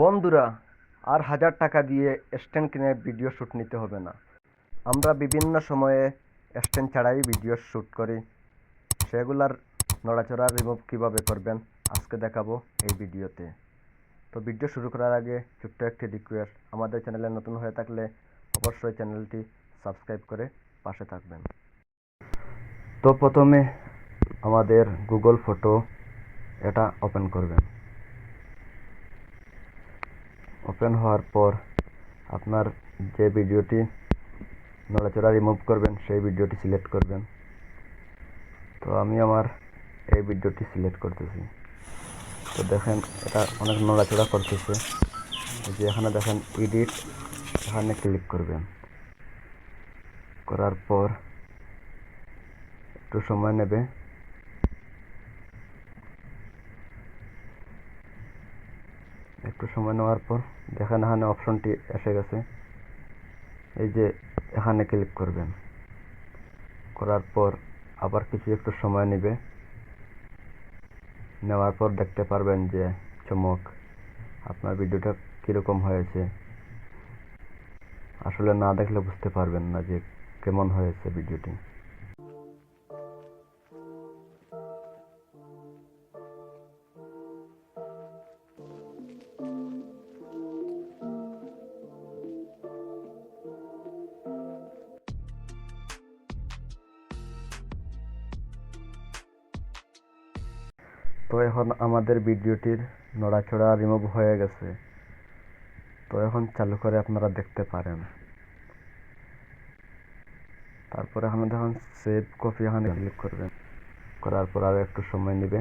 বন্ধুরা, আর হাজার টাকা দিয়ে স্ট্যান্ড কিনে ভিডিও শ্যুট নিতে হবে না। আমরা বিভিন্ন সময়ে স্ট্যান্ড ছাড়াই ভিডিও শ্যুট করি। সেগুলার নড়াচড়া রিমুভ কীভাবে করবেন, আজকে দেখাবো এই ভিডিওতে তো ভিডিও শুরু করার আগে ছোট্ট একটি রিকোয়েস্ট আমাদের চ্যানেলে নতুন হয়ে থাকলে অবশ্যই চ্যানেলটি সাবস্ক্রাইব করে পাশে থাকবেন। তো প্রথমে আমাদের গুগল ফটো এটা ওপেন করবেন। ওপেন হওয়ার পর আপনার যে ভিডিওটি নড়াচড়া রিমুভ করবেন, সেই ভিডিওটি সিলেক্ট করবেন। তো আমি আমার এই ভিডিওটি সিলেক্ট করতেছি। তো দেখেন, এটা অনেক নড়াচড়া করতেছে। যে এখানে দেখেন এডিট এখানে ক্লিক করবেন। করার পর একটু সময় নেবে। একটু সময় নেওয়ার পর দেখেন এখানে অপশনটি এসে গেছে। এই যে এখানে ক্লিক করবেন। করার পর আবার কিছু একটু সময় নেবে। নেওয়ার পর দেখতে পারবেন যে চমক, আপনার ভিডিওটা কীরকম হয়েছে। আসলে না দেখলে বুঝতে পারবেন না যে কেমন হয়েছে ভিডিওটি। তো এখন আমাদের ভিডিওটির নড়াচড়া রিমুভ হয়ে গেছে। তো এখন চালু করে আপনারা দেখতে পারেন। তারপরে এখানে দেখুন সেভ কপি এখানে ক্লিক করবেন। করার পর আরও একটু সময় নেবে।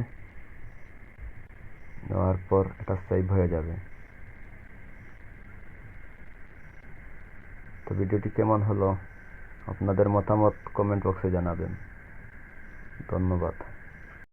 নেওয়ার পর এটা সেভ হয়ে যাবে। তো ভিডিওটি কেমন হলো? আপনাদের মতামত কমেন্ট বক্সে জানাবেন। ধন্যবাদ।